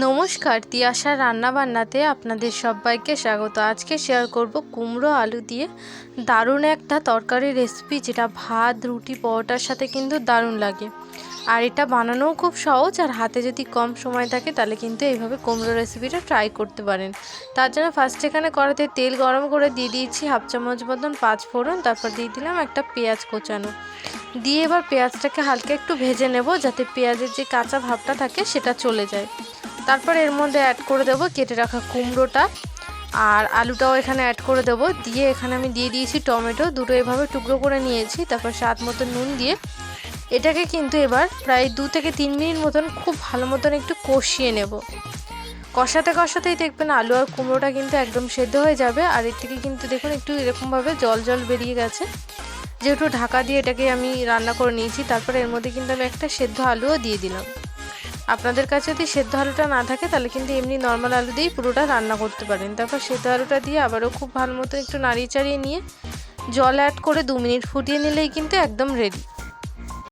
নমস্কার, তিয়াশা রান্নাবান্নাতে আপনাদের সবাইকে স্বাগত। আজকে শেয়ার করব কুমড়ো আলু দিয়ে দারুণ একটা তরকারি রেসিপি যেটা ভাত, রুটি, পরোটার সাথে কিন্তু দারুণ লাগে। আর এটা বানানোও খুব সহজ, আর হাতে যদি কম সময় থাকে তাহলে কিন্তু এইভাবে কুমড়ো রেসিপিটা ট্রাই করতে পারেন। তার জন্য ফার্স্ট এখানে কড়াতে তেল গরম করে দিয়ে দিয়েছি হাফ চামচ মতন পাঁচ ফোড়ন, তারপর দিয়ে দিলাম একটা পেঁয়াজ কোচানো। দিয়ে এবার পেঁয়াজটাকে হালকা একটু ভেজে নেব, যাতে পেঁয়াজের যে কাঁচা ভাবটা থাকে সেটা চলে যায়। তারপর এর মধ্যে অ্যাড করে দেবো কেটে রাখা কুমড়োটা। আর আলুটাও এখানে অ্যাড করে দেবো। দিয়ে এখানে আমি দিয়ে দিয়েছি টমেটো। দুটো এভাবে টুকরো করে নিয়েছি, তারপর স্বাদ মতো নুন দিয়ে। এটাকে কিন্তু এবার প্রায় দু থেকে তিন মিনিট মতন খুব ভালো মতন একটু কষিয়ে নেব। কষাতে কষাতেই দেখবেন আলু আর কুমড়োটা কিন্তু একদম সেদ্ধ হয়ে যাবে। আর এর থেকে কিন্তু দেখুন একটু এরকমভাবে জল জল বেরিয়ে গেছে। যেহেতু ঢাকা দিয়ে এটাকে আমি রান্না করে নিয়েছি, তারপরে এর মধ্যে কিন্তু আমি একটা সেদ্ধ আলুও দিয়ে দিলাম। আপনাদের কাছে যদি সেদ্ধ আলুটা না থাকে, তাহলে কিন্তু এমনি নর্মাল আলু দিয়েই পুরোটা রান্না করতে পারেন। তারপর সেদ্ধ আলুটা দিয়ে আবারও খুব ভালো মতো একটু নাড়িয়ে চাড়িয়ে নিয়ে জল অ্যাড করে দু মিনিট ফুটিয়ে নিলেই কিন্তু একদম রেডি